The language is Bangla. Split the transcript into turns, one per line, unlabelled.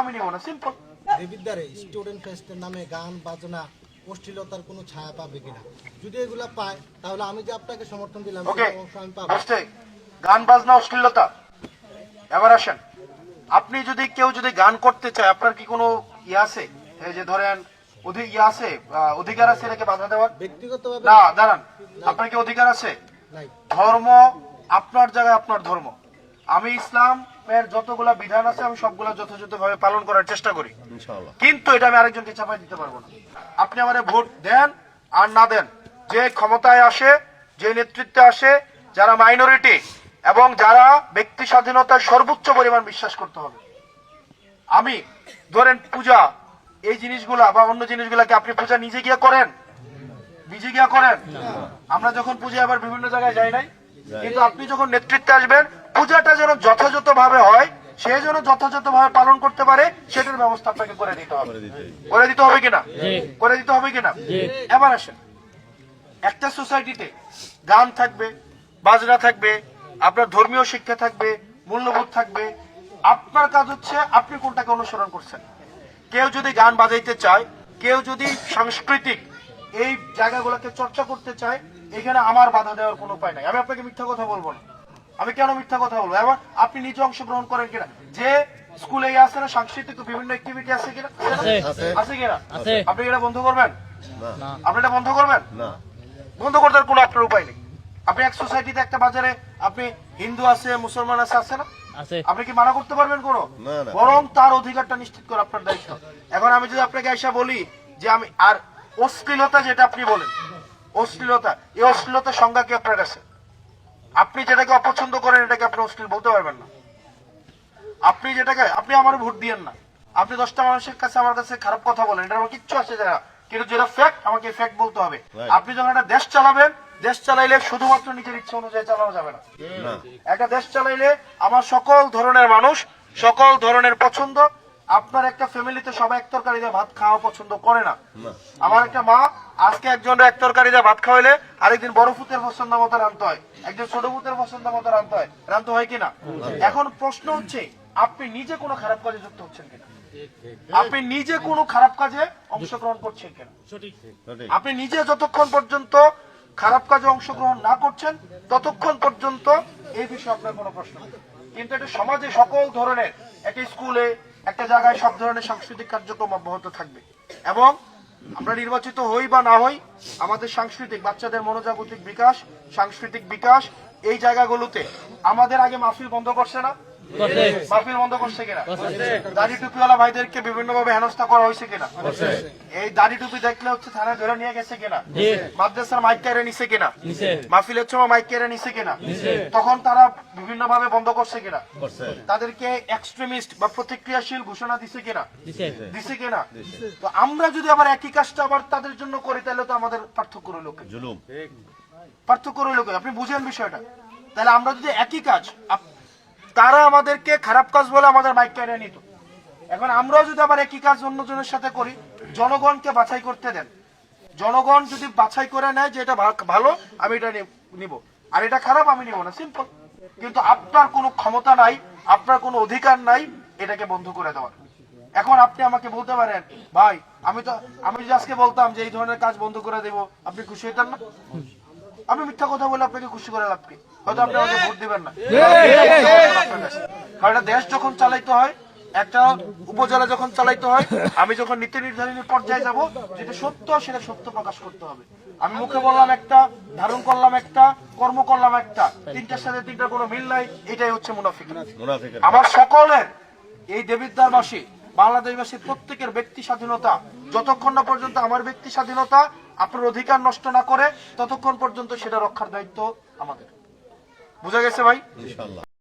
আমি নিব না সিম্পল
স্টুডেন্ট ফেস্টের নামে গান বাজনা অশ্লীলতার কোনো ছায়া পাবে কিনা? যদি এগুলা পায় তাহলে আমি যে আপনাকে সমর্থন দিলাম
ওকে
আমি পাবো।
গান বাজনা অশ্লীলতা। এবার আসেন। আপনি যদি কেউ যদি গান করতে চায় আপনার কি কোনো ইয়ে আছে? এই যে ধরেন অধিক ইয়ে আছে অধিকার আছে এটাকে বাধা দেওয়ার?
ব্যক্তিগতভাবে
না দাঁড়ান। আপনার কি অধিকার আছে? ধর্ম আপনার জায়গায় আপনার ধর্ম। আমি ইসলামের যতগুলা বিধান আছে আমি সবগুলা যথাযথভাবে পালন করার চেষ্টা করি। কিন্তু এটা আমি আরেকজনকে চাপাই দিতে পারব না। আপনি আমারে ভোট দেন আর না দেন যে ক্ষমতায় আসে যে নেতৃত্বে আসে যারা মাইনরিটি এবং যারা ব্যক্তি স্বাধীনতার সর্বোচ্চ পরিমাণ বিশ্বাস করতে হবে। আমি ধরেন পূজা এই জিনিসগুলা বা অন্য জিনিসগুলাকে আপনি পূজা নিজে গিয়ে করেন? নিজে গিয়া করেন? আমরা যখন পূজা আবার বিভিন্ন জায়গায় যাই নাই কিন্তু আপনি যখন নেতৃত্বে আসবেন পূজাটা যেন যথাযথ ভাবে হয় সে যেন যথাযথ ভাবে পালন করতে পারে সেটার ব্যবস্থা আপনাকে করে দিতে হবে। করে দিতে হবে। কিনা? করে দিতে হবে কিনা? এবার আসেন। একটা সোসাইটিতে গান থাকবে বাজনা থাকবে আপনার ধর্মীয় শিক্ষা থাকবে মূল্যবোধ থাকবে। আপনার কাজ হচ্ছে আপনি কোনটাকে অনুসরণ করছেন। কেউ যদি গান বাজাইতে চায় কেউ যদি সাংস্কৃতিক এই জায়গাগুলোকে চর্চা করতে চায় এখানে আমার বাধা দেওয়ার কোনো উপায় নাই। আমি আপনাকে মিথ্যা কথা বলব না। আমি কেন মিথ্যা কথা বলব? এবার আপনি নিজে অংশগ্রহণ করেন কিনা? যে স্কুলে আছে না সাংস্কৃতিক বিভিন্ন অ্যাক্টিভিটি আছে কিনা? আছে। কিনা? আপনি এটা বন্ধ করবেন? আপনি এটা বন্ধ করবেন? বন্ধ করার কোনো আপনার উপায় নেই। আপনি এক সোসাইটিতে একটা বাজারে আপনি হিন্দু আছে মুসলমান আছে আছে না? আপনি কি মানা করতে পারবেন কোনো। বরং তার অধিকারটা নিশ্চিত করে আপনার দায়িত্ব। এখন আমি যদি আপনাকে এসে বলি যে আমি আর অশ্লীলতা যেটা আপনি বলেন অশ্লীলতা এই অশ্লীলতার সংজ্ঞা কি আপনার কাছে? আপনি যেটাকে অপছন্দ করেন এটাকে আপনি অশ্লীল বলতে পারবেন না। আপনি যেটাকে আপনি আমার ভোট দিয়েন না। আপনি দশটা মানুষের কাছে আমার কাছে খারাপ কথা বলেন এটা আমার কিচ্ছু আছে যারা কিন্তু যেটা ফ্যাক্ট আমাকে ফ্যাক্ট বলতে হবে। আপনি যখন একটা দেশ চালাবেন দেশ চালাইলে শুধুমাত্র নিজের ইচ্ছা অনুযায়ী চালানো যাবে না।
না।
একটা দেশ চালাইলে আমার সকল ধরনের মানুষ সকল ধরনের পছন্দ আপনার একটা ফ্যামিলিতে সবাই এক তরকারি দিয়ে ভাত খাওয়া পছন্দ করে না। আমার একটা মা আজকে একজন এক তরকারি দিয়ে ভাত খাওয়াইলে আরেকদিন বড় ফুতের পছন্দ মতো রানতে হয় একদিন ছোট ফুতের পছন্দ মতো রানতে হয়। রানতে হয় কিনা? এখন প্রশ্ন হচ্ছে আপনি নিজে কোনো খারাপ কাজে যুক্ত হচ্ছেন কিনা? আপনি নিজে কোনো খারাপ কাজে অংশগ্রহণ করছেন কিনা? আপনি নিজে যতক্ষণ পর্যন্ত খারাপ কাজে অংশগ্রহণ না করছেন ততক্ষণ পর্যন্ত এই বিষয়ে আপনার কোনো প্রশ্ন নেই। কিন্তু এটা সমাজে সকল ধরনের, একটা স্কুলে, একটা জায়গায় সব ধরনের সাংস্কৃতিক কার্যক্রম অব্যাহত থাকবে এবং আমরা নির্বাচিত হই বা না হই, আমাদের সাংস্কৃতিক, বাচ্চাদের মনোজাগতিক বিকাশ, সাংস্কৃতিক বিকাশ, এই জায়গাগুলোতে আমাদের আগে মাহফিল বন্ধ করছে না। মাহফিল বন্ধ করছে কিনা? দাড়ি টুপিওয়ালা ভাইদেরকে বিভিন্ন ভাবে হেনস্থা করা হয়েছে কিনা? এই দাড়ি টুপি দেখলে হচ্ছে থানায় ধরে নিয়ে গেছে কিনা? মাদ্রাসার মাইক কেড়ে নিছে কিনা? মাহফিলের সময় মাইক কেড়ে নিছে কিনা? তখন তারা বিভিন্ন ভাবে বন্ধ করছে কিনা? তাদেরকে এক্সট্রিমিস্ট বা প্রতিক্রিয়াশীল ঘোষণা দিছে কিনা?
দিছে।
কিনা? তো আমরা যদি আবার একই কাজটা আবার তাদের জন্য করি তাহলে তো আমাদের পার্থক্য রইল? পার্থক্য রইল আপনি বুঝেন বিষয়টা। তাহলে আমরা যদি একই কাজ তারা আমাদেরকে খারাপ কাজ বলে আমাদের বাইক কেড়ে নিত। এখন আমরাও যদি আবার একই কাজ অন্যজনের সাথে করি, জনগণকে বাছাই করতে দেন। জনগণ যদি বাছাই করে নেয় যে এটা ভালো, আমি এটা নিব। আর এটা খারাপ, আমি নিব না। সিম্পল কিন্তু আপনার কোনো ক্ষমতা নাই, আপনার কোনো অধিকার নাই, এটাকে বন্ধ করে দেওয়ার। এখন আপনি আমাকে বলতে পারেন, ভাই, আমি তো, আমি যদি আজকে বলতাম যে এই ধরনের কাজ বন্ধ করে দেব, আপনি খুশি হইতেন না? আমি মিথ্যা কথা বলে আপনাকে খুশি করে লাভ কি? হয়তো আপনি আমাকে ভোট দিবেন না। কারণ একটা দেশ যখন চালাইতে হয় একটা উপজেলা যখন চালাইতে হয় আমি যখন নীতি নির্ধারণী পর্যায়ে যাব যেটা সত্য সেটা সত্য প্রকাশ করতে হবে। আমি মুখে বললাম একটা ধারণ করলাম একটা কর্ম করলাম একটা তিনটার সাথে তিনটার কোনো মিল নাই এটাই হচ্ছে মুনাফিক। আমার সকলের এই দেবিদ্বারবাসী বাংলাদেশবাসীর প্রত্যেকের ব্যক্তি স্বাধীনতা। যতক্ষণ না পর্যন্ত আমার ব্যক্তি স্বাধীনতা আপনার অধিকার নষ্ট না করে, ততক্ষণ পর্যন্ত সেটা রক্ষার দায়িত্ব আমাদের। বুঝা গেছে ভাই?